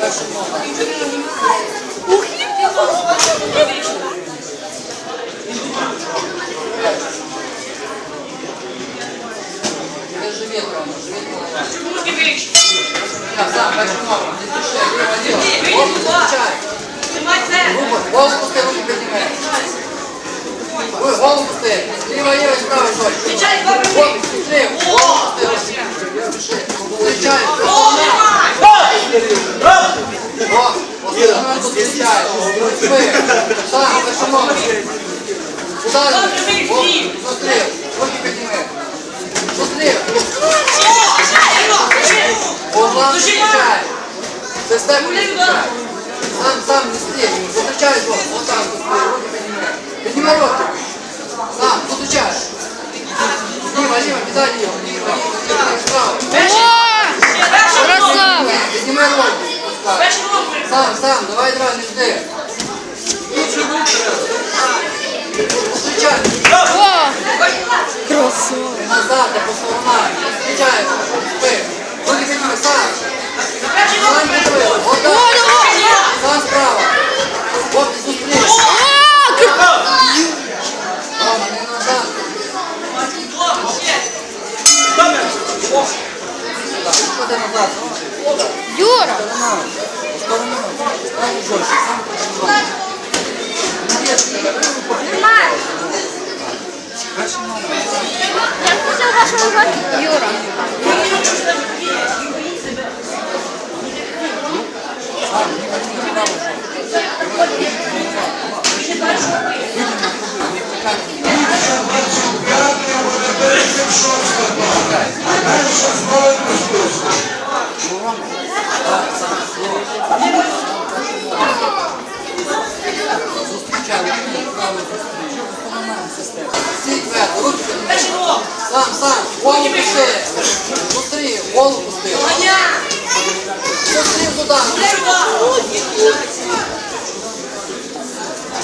Перший номер. Тебе живет, Рома, живет голова. Так, сам, перший номер. Не спіши, ліво, ліво. Голову зустрічай. Руку, голову пусти, руки підніми. Ви, голову пусти. Ліво, ліво, справа, точно. Голову пусти, голову Ви, сам, перший номер. Удар. Голову, зустрів. Руки підніми. Зустрів. Угла зустрічай. Систему не зустрічай. Сам, сам не стій. Зустрічай його. Вот так, зустрій. Руки підніми. Підніми руки. Сам, зустрічай. Ліво, ліво, кидай ліво. Ліво, ліво, ліво, справа. О! Красава! Підніми руки. Сам, сам, давай, давай, не жди. Як це вашого звати? Юра. сам, голову пусти. Зустрів, голову пусти. Зустрів туди.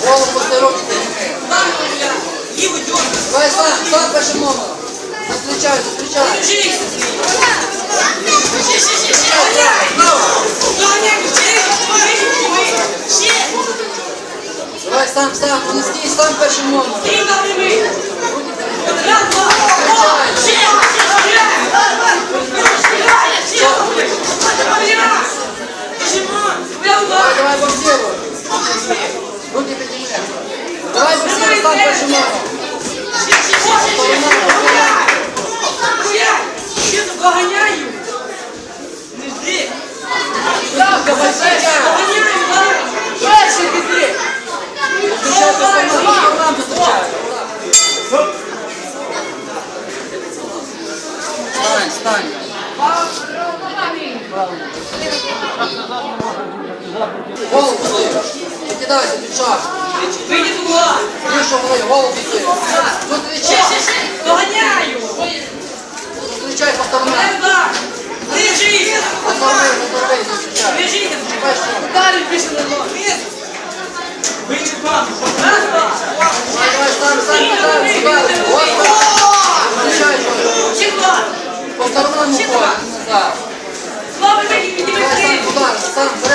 Голову пусти, руки підніми. Давай сам, сам першим номером. Зустрічай, зустрічай. Давай сам, сам, не стій, сам першим номером. Давай, давай, Голову туди. Не кидайся під шашку. Вийди з угла. Ти що вони, голову туди. Зустрічай. Доганяю. Зустрічай поставлю. Лежи. Поставлю, поставлю, зустрічай. Лежи. Далі більше не було. Вийди в банку. Давай, сам, сам, сам, сам. Зустрічай. Чекла. Поставлю. Слава мені, підійди. Давай сам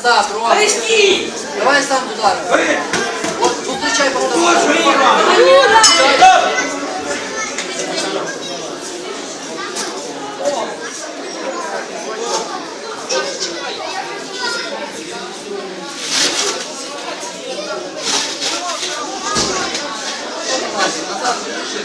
сторонам назад, Рома. Арестій! Давай сам удар. Вот, зустрічай по сторонам. Юра! Назад, запиши